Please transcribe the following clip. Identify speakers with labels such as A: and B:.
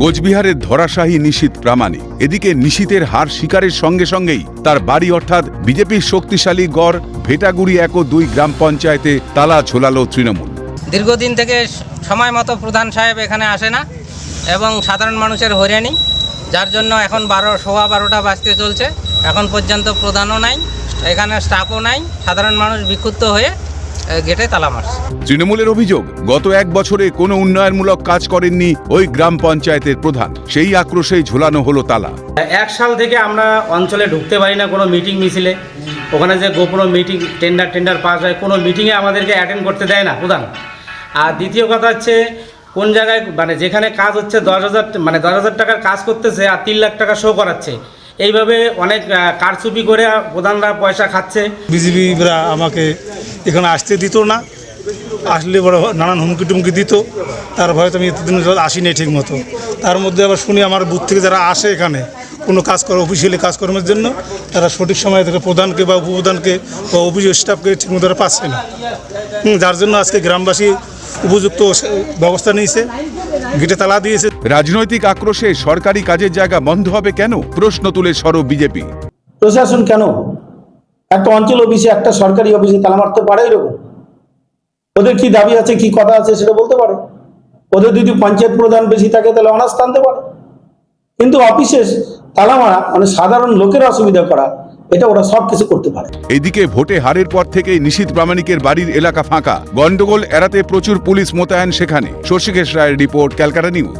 A: কোচবিহারের ধরাশাহী নিশীত প্রামাণিক। এদিকে নিশীতের হার শিকারের সঙ্গে সঙ্গেই তার বাড়ি অর্থাৎ বিজেপির শক্তিশালী গড় ভেটাগুড়ি এক ও দুই গ্রাম পঞ্চায়েতে তালা ঝোলালো তৃণমূল।
B: দীর্ঘদিন থেকে সময় মতো প্রধান সাহেব এখানে আসে না এবং সাধারণ মানুষের হয়রানি, যার জন্য এখন বারো, সোয়া বারোটা বাজতে চলছে। এখন পর্যন্ত প্রধানও নাই, এখানে স্টাফও নাই। সাধারণ মানুষ বিক্ষুব্ধ হয়ে গেটে তালা মারছে।
A: তৃণমূলের অভিযোগ গত এক বছরে কোনো উন্নয়নমূলক কাজ করেননি ওই গ্রাম পঞ্চায়েতের প্রধান। সেই আক্রোশেই ঝোলানো হলো তালা।
C: এক সাল থেকে আমরা অঞ্চলে ঢুকতে পারি না কোনো মিটিং মিছিলে। ওখানে যে গোপন মিটিং টেন্ডার টেন্ডার পাস হয় কোনো মিটিংয়ে আমাদেরকে অ্যাটেন্ড করতে দেয় না প্রধান। আর দ্বিতীয় কথা হচ্ছে কোন জায়গায় মানে যেখানে কাজ হচ্ছে দশ হাজার মানে দশ হাজার টাকার কাজ করতেছে আর তিন লাখ টাকা শো করাচ্ছে। এইভাবে অনেক কারচুপি করে প্রধানরা পয়সা খাচ্ছে।
D: বিজেপিরা আমাকে এখানে আসতে দিত না। আসলে বড় নানান হুমকি টুমকি দিত। তার ভয়তে আমি এতদিন ধরে আসিনি ঠিক মতো। তার মধ্যে আবার শুনি আমার বুথ থেকে যারা আসে এখানে কোনো কাজ করে অফিসিয়ালি কাজকর্মের জন্য তারা সঠিক সময় থেকে প্রধানকে বা উপপ্রধানকে বা অফিস স্টাফকে ঠিকমতো তারা পাচ্ছে না। যার জন্য আজকে গ্রামবাসী উপযুক্ত ব্যবস্থা নিয়েছে গেটে তালা দিয়েছে।
A: রাজনৈতিক আক্রোশে সরকারি কাজের জায়গা বন্ধ হবে কেন? প্রশ্ন তুলে সরব বিজেপি।
E: প্রশাসন কেন? একটা অঞ্চল অফিসে একটা সরকারি অফিসে তালা মারতে পারে এরকম। ওদের কি দাবি আছে, কি কথা আছে সেটা বলতে পারে? ওদের যদি পঞ্চায়েত প্রধান বেশি থাকে, তাহলে অনার্স টানতে পারে। কিন্তু অফিসে তালা মারা মানে সাধারণ লোকের অসুবিধা করা, এটা ওরা সব কিছু করতে পারে।
A: এদিকে ভোটে হারের পর থেকেই নিশীত প্রামাণিকের বাড়ির এলাকা ফাঁকা। গন্ডগোল এড়াতে প্রচুর পুলিশ মোতায়েন সেখানে। শশীকেশ রায়ের রিপোর্ট, ক্যালকাটা নিউজ।